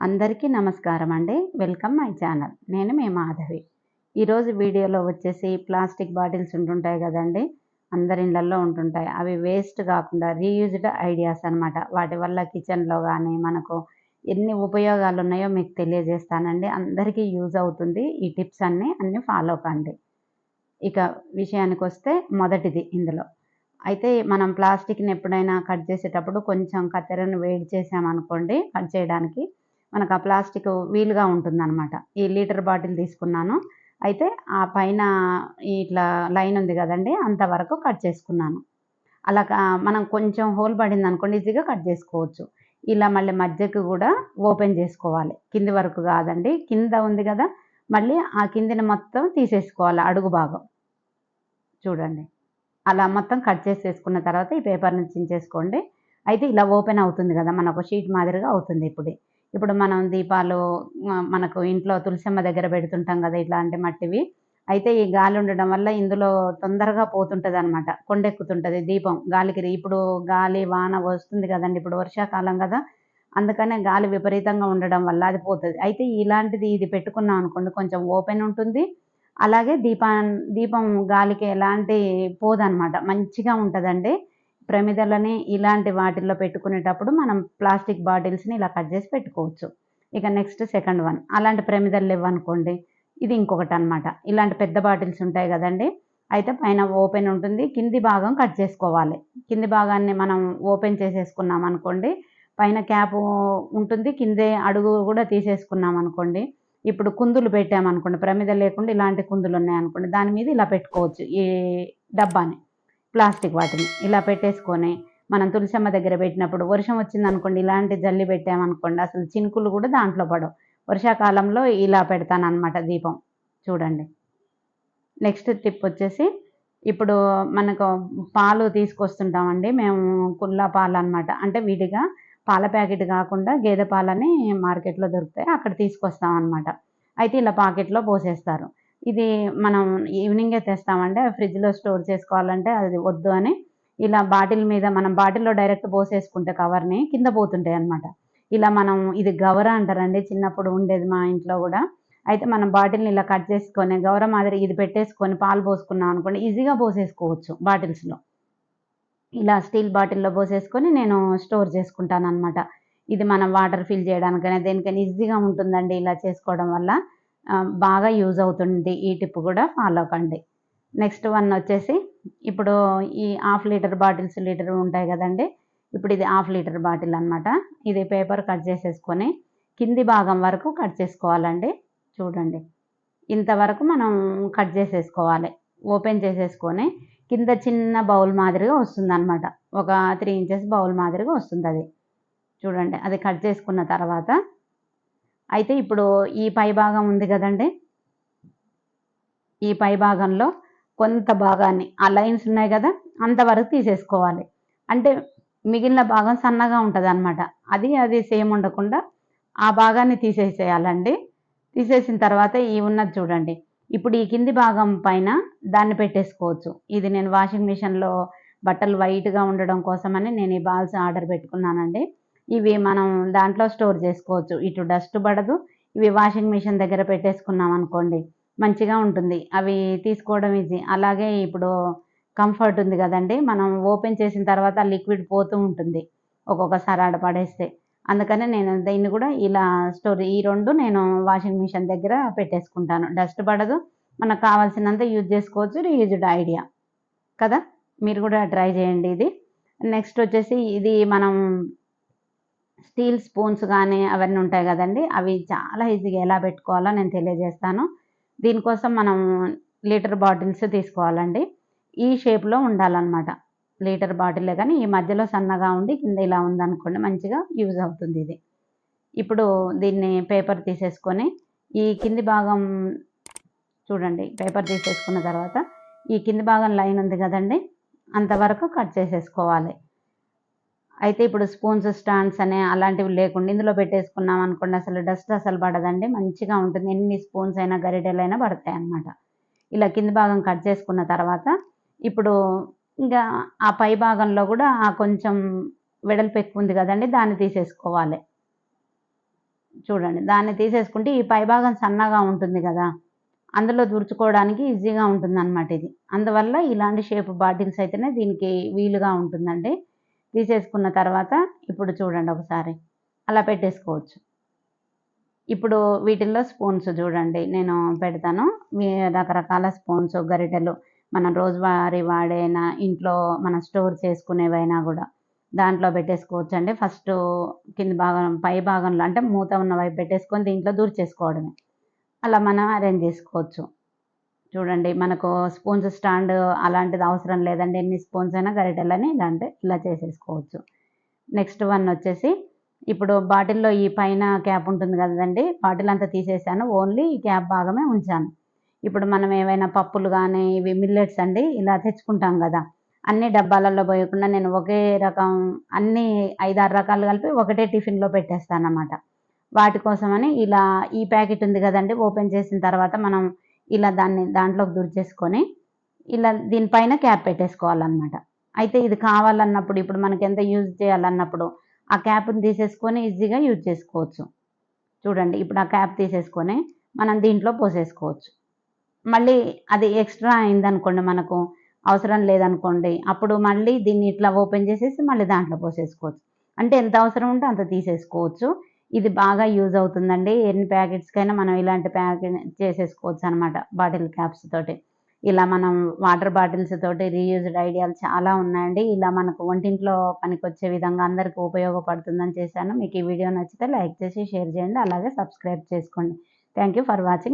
అందరికీ నమస్కారం అండి. Welcome my channel. నేను మీ మాధవి. ఈరోజు వీడియోలో వచ్చేసి ప్లాస్టిక్ బాటిల్స్ ఉంటుంటాయి కదండి. అందరి ఇళ్ళల్లో ఉంటుంటాయి. అవి వేస్ట్ కాకుండా రీయూజ్డ్ ఐడియాస్ అనమాట వాటి వల్ల కిచెన్లో కానీ మనకు ఎన్ని ఉపయోగాలు ఉన్నాయో మీకు తెలియజేస్తానండి. అందరికీ యూజ్ అవుతుంది ఈ టిప్స్ అన్నీ. అన్నీ ఫాలో కండి ఇక విషయానికి వస్తే మొదటిది ఇందులో. అయితే మనం ప్లాస్టిక్ని ఎప్పుడైనా కట్ చేసేటప్పుడు కొంచెం కత్తెరను వేడి చేసామనుకోండి కట్ చేయడానికి మనకు ఆ ప్లాస్టిక్ వీలుగా ఉంటుందన్నమాట. ఈ లీటర్ బాటిల్ తీసుకున్నాను. అయితే ఆ పైన ఇట్లా లైన్ ఉంది కదండి అంతవరకు కట్ చేసుకున్నాను. అలా మనం కొంచెం హోల్ పడింది అనుకోండి ఈజీగా కట్ చేసుకోవచ్చు. ఇలా మళ్ళీ మధ్యకు కూడా ఓపెన్ చేసుకోవాలి. కింది వరకు కాదండి కింద ఉంది కదా మళ్ళీ ఆ కిందిని మొత్తం తీసేసుకోవాలి అడుగు భాగం. చూడండి. అలా మొత్తం కట్ చేసేసుకున్న తర్వాత ఈ పేపర్ని చించేసుకోండి. అయితే ఇలా ఓపెన్ అవుతుంది కదా మనకు షీట్ మాదిరిగా అవుతుంది ఇప్పుడు. ఇప్పుడు మనం దీపాలు మనకు ఇంట్లో తులసమ్మ దగ్గర పెడుతుంటాం కదా ఇట్లాంటి మట్టివి. అయితే ఈ గాలి ఉండడం వల్ల ఇందులో తొందరగా పోతుంటుంది అనమాట కొండెక్కుతుంటుంది దీపం గాలికి ఇప్పుడు గాలి వాన వస్తుంది కదండి ఇప్పుడు వర్షాకాలం కదా. అందుకనే గాలి విపరీతంగా ఉండడం వల్ల అది పోతుంది. అయితే ఇలాంటిది ఇది పెట్టుకున్నాం అనుకోండి కొంచెం ఓపెన్ ఉంటుంది. అలాగే దీపా దీపం గాలికి ఎలాంటి పోదనమాట మంచిగా ఉంటుందండి. ప్రమిదలని ఇలాంటి వాటిల్లో పెట్టుకునేటప్పుడు మనం ప్లాస్టిక్ బాటిల్స్ని ఇలా కట్ చేసి పెట్టుకోవచ్చు. ఇక నెక్స్ట్ సెకండ్ వన్. అలాంటి ప్రమిదలు లేవనుకోండి ఇది ఇంకొకటి అనమాట ఇలాంటి పెద్ద బాటిల్స్ ఉంటాయి కదండి అయితే పైన ఓపెన్ ఉంటుంది కింది భాగం కట్ చేసుకోవాలి. కింది భాగాన్ని మనం ఓపెన్ చేసేసుకున్నాం అనుకోండి పైన క్యాప్ ఉంటుంది కిందే అడుగు కూడా తీసేసుకున్నాం అనుకోండి ఇప్పుడు కుందులు పెట్టామనుకోండి ప్రమిద లేకుండా ఇలాంటి కుందులు ఉన్నాయనుకోండి దాని మీద ఇలా పెట్టుకోవచ్చు ఈ డబ్బాని. ప్లాస్టిక్ వాటిని ఇలా పెట్టేసుకొని మనం తులసమ్మ దగ్గర పెట్టినప్పుడు వర్షం వచ్చిందనుకోండి ఇలాంటి జల్లి పెట్టామనుకోండి అసలు చినుకులు కూడా దాంట్లో పడవు. వర్షాకాలంలో ఇలా పెడతాను అనమాట దీపం. చూడండి. నెక్స్ట్ టిప్ వచ్చేసి ఇప్పుడు మనకు పాలు తీసుకొస్తుంటామండి. మేము కుల్లా పాలు అనమాట అంటే విడిగా పాల ప్యాకెట్ కాకుండా గేదె పాలని మార్కెట్లో దొరుకుతాయి అక్కడ తీసుకొస్తాం అనమాట అయితే ఇలా పాకెట్లో పోసేస్తారు. ఇది మనం ఈవినింగే తెస్తామంటే ఫ్రిడ్జ్లో స్టోర్ చేసుకోవాలంటే అది వద్దు అని ఇలా బాటిల్ మీద మనం బాటిల్లో డైరెక్ట్ పోసేసుకుంటే కవర్ని కింద పోతుంటాయి అనమాట ఇలా మనం ఇది గవర అంటారండి చిన్నప్పుడు ఉండేది మా ఇంట్లో కూడా. అయితే మనం బాటిల్ని ఇలా కట్ చేసుకొని గౌర మాదిరి ఇది పెట్టేసుకొని పాలు పోసుకున్నాం అనుకోండి ఈజీగా పోసేసుకోవచ్చు బాటిల్స్లో ఇలా స్టీల్ బాటిల్లో పోసేసుకొని నేను స్టోర్ చేసుకుంటాను అనమాట ఇది మనం వాటర్ ఫిల్ చేయడానికైనా దేనికైనా ఈజీగా ఉంటుందండి ఇలా చేసుకోవడం వల్ల. బాగా యూజ్ అవుతుంది ఈ టిప్ కూడా ఫాలో కండి నెక్స్ట్ వన్ వచ్చేసి ఇప్పుడు ఈ హాఫ్ లీటర్ బాటిల్స్ లీటర్ ఉంటాయి కదండి. ఇప్పుడు ఇది హాఫ్ లీటర్ బాటిల్ అనమాట ఇది పేపర్ కట్ చేసేసుకొని కింది భాగం వరకు కట్ చేసుకోవాలండి. చూడండి. ఇంతవరకు మనం కట్ చేసేసుకోవాలి. ఓపెన్ చేసేసుకొని కింద చిన్న బౌల్ మాదిరిగా వస్తుంది అనమాట ఒక త్రీ ఇంచెస్ బౌల్ మాదిరిగా వస్తుంది అది. చూడండి. అది కట్ చేసుకున్న తర్వాత అయితే ఇప్పుడు ఈ పై భాగం ఉంది కదండి? ఈ పై భాగంలో కొంత భాగాన్ని ఆ లైన్స్ ఉన్నాయి కదా అంతవరకు తీసేసుకోవాలి. అంటే మిగిలిన భాగం సన్నగా ఉంటుంది అనమాట అది అది సేమ్ ఉండకుండా ఆ భాగాన్ని తీసేసేయాలండి. తీసేసిన తర్వాత ఈ ఉన్నది చూడండి. ఇప్పుడు ఈ కింది భాగం పైన దాన్ని పెట్టేసుకోవచ్చు. ఇది నేను వాషింగ్ మిషన్లో బట్టలు వైట్గా ఉండడం కోసమని నేను ఈ బాల్స్ ఆర్డర్ పెట్టుకున్నానండి. ఇవి మనం దాంట్లో స్టోర్ చేసుకోవచ్చు. ఇటు డస్ట్ పడదు. ఇవి వాషింగ్ మిషన్ దగ్గర పెట్టేసుకున్నాం అనుకోండి మంచిగా ఉంటుంది. అవి తీసుకోవడం ఈజీ అలాగే ఇప్పుడు కంఫర్ట్ ఉంది కదండి. మనం ఓపెన్ చేసిన తర్వాత లిక్విడ్ పోతూ ఉంటుంది. ఒక్కొక్కసారి ఆడ పడేస్తే. అందుకని నేను దీన్ని కూడా ఇలా స్టోర్ ఈ రెండు నేను వాషింగ్ మిషన్ దగ్గర పెట్టేసుకుంటాను. డస్ట్ పడదు. మనకు కావాల్సినంత యూజ్ చేసుకోవచ్చు. Reused idea. కదా? మీరు కూడా ట్రై చేయండి ఇది. నెక్స్ట్ వచ్చేసి ఇది మనం స్టీల్ స్పూన్స్ కానీ అవన్నీ ఉంటాయి కదండి. అవి చాలా ఈజీగా ఎలా పెట్టుకోవాలో నేను తెలియజేస్తాను. దీనికోసం మనం లీటర్ బాటిల్స్ తీసుకోవాలండి. ఈ షేప్లో ఉండాలన్నమాట. లీటర్ బాటిలే కానీ ఈ మధ్యలో సన్నగా ఉండి కింద ఇలా ఉందనుకోండి మంచిగా యూజ్ అవుతుంది ఇది. ఇప్పుడు దీన్ని పేపర్ తీసేసుకొని ఈ కింది భాగం చూడండి పేపర్ తీసేసుకున్న తర్వాత ఈ కింది భాగం లైన్ ఉంది కదండి. అంతవరకు కట్ చేసేసుకోవాలి. అయితే ఇప్పుడు స్పూన్స్ స్టాండ్స్ అనే అలాంటివి లేకుండా ఇందులో పెట్టేసుకున్నాం అనుకోండి అసలు డస్ట్ అసలు పడదండి. మంచిగా ఉంటుంది. ఎన్ని స్పూన్స్ అయినా గరిటెలైనా పడతాయి అన్నమాట. ఇలా కింది భాగం కట్ చేసుకున్న తర్వాత ఇప్పుడు ఇంకా ఆ పై భాగంలో కూడా ఆ కొంచెం వెడల్పు ఎక్కువ ఉంది కదండి దాన్ని తీసేసుకోవాలి. చూడండి దాన్ని తీసేసుకుంటే ఈ పై భాగం సన్నగా ఉంటుంది కదా. అందులో దుర్చుకోవడానికి ఈజీగా ఉంటుంది అనమాట ఇది. అందువల్ల ఇలాంటి షేప్ బాటిల్స్ అయితేనే దీనికి వీలుగా ఉంటుందండి. తీసేసుకున్న తర్వాత ఇప్పుడు చూడండి ఒకసారి. అలా పెట్టేసుకోవచ్చు. ఇప్పుడు వీటిల్లో స్పూన్స్ చూడండి. నేను పెడతాను. మీ రకరకాల స్పూన్స్ గరిటెలు మనం రోజువారీ వాడైనా ఇంట్లో మనం స్టోర్ చేసుకునేవైనా కూడా దాంట్లో పెట్టేసుకోవచ్చు అండి ఫస్ట్ కింది భాగం పై భాగంలో అంటే మూత ఉన్న వైపు పెట్టేసుకొని దీంట్లో దూర్చేసుకోవడమే. అలా మనం అరేంజ్ చేసుకోవచ్చు. చూడండి మనకు స్పూన్స్ స్టాండ్ అలాంటిది అవసరం లేదండి. ఎన్ని స్పూన్స్ అయినా గరిటెలని ఇలాంటి ఇలా చేసేసుకోవచ్చు. నెక్స్ట్ వన్ వచ్చేసి ఇప్పుడు బాటిల్లో ఈ పైన క్యాప్ ఉంటుంది కదండి బాటిల్ అంతా తీసేసాను. ఓన్లీ ఈ క్యాప్ భాగమే ఉంచాను. ఇప్పుడు మనం ఏవైనా పప్పులు కానీ ఇవి మిల్లెట్స్ అండి ఇలా తెచ్చుకుంటాం కదా. అన్ని డబ్బాలలో పోయకుండా నేను ఒకే రకం అన్ని ఐదారు రకాలు కలిపి ఒకటే టిఫిన్లో పెట్టేస్తాను అన్నమాట వాటి కోసమని ఇలా ఈ ప్యాకెట్ ఉంది కదండి ఓపెన్ చేసిన తర్వాత మనం ఇలా దాన్ని దాంట్లోకి దుర్చేసుకొని ఇలా దీనిపైన క్యాప్ పెట్టేసుకోవాలన్నమాట. అయితే ఇది కావాలన్నప్పుడు ఇప్పుడు మనకి ఎంత యూజ్ చేయాలన్నప్పుడు ఆ క్యాప్ని తీసేసుకొని ఈజీగా యూజ్ చేసుకోవచ్చు. చూడండి ఇప్పుడు ఆ క్యాప్ తీసేసుకొని మనం దీంట్లో పోసేసుకోవచ్చు. మళ్ళీ అది ఎక్స్ట్రా అయిందనుకోండి మనకు అవసరం లేదనుకోండి అప్పుడు మళ్ళీ దీన్ని ఇట్లా ఓపెన్ చేసేసి మళ్ళీ దాంట్లో పోసేసుకోవచ్చు. అంటే ఎంత అవసరం ఉంటే అంత తీసేసుకోవచ్చు. ఇది బాగా యూజ్ అవుతుందండి. ఎన్ని ప్యాకెట్స్కైనా మనం ఇలాంటి ప్యాకెట్ చేసేసుకోవచ్చు అనమాట బాటిల్ క్యాప్స్ తోటి. ఇలా మనం వాటర్ బాటిల్స్ తోటి రీయూజ్డ్ ఐడియాలు చాలా ఉన్నాయండి. ఇలా మనకు వంటింట్లో పనికొచ్చే విధంగా అందరికీ ఉపయోగపడుతుందని చేశాను. మీకు ఈ వీడియో నచ్చితే లైక్ చేసి షేర్ చేయండి. అలాగే సబ్స్క్రైబ్ చేసుకోండి. Thank you for watching.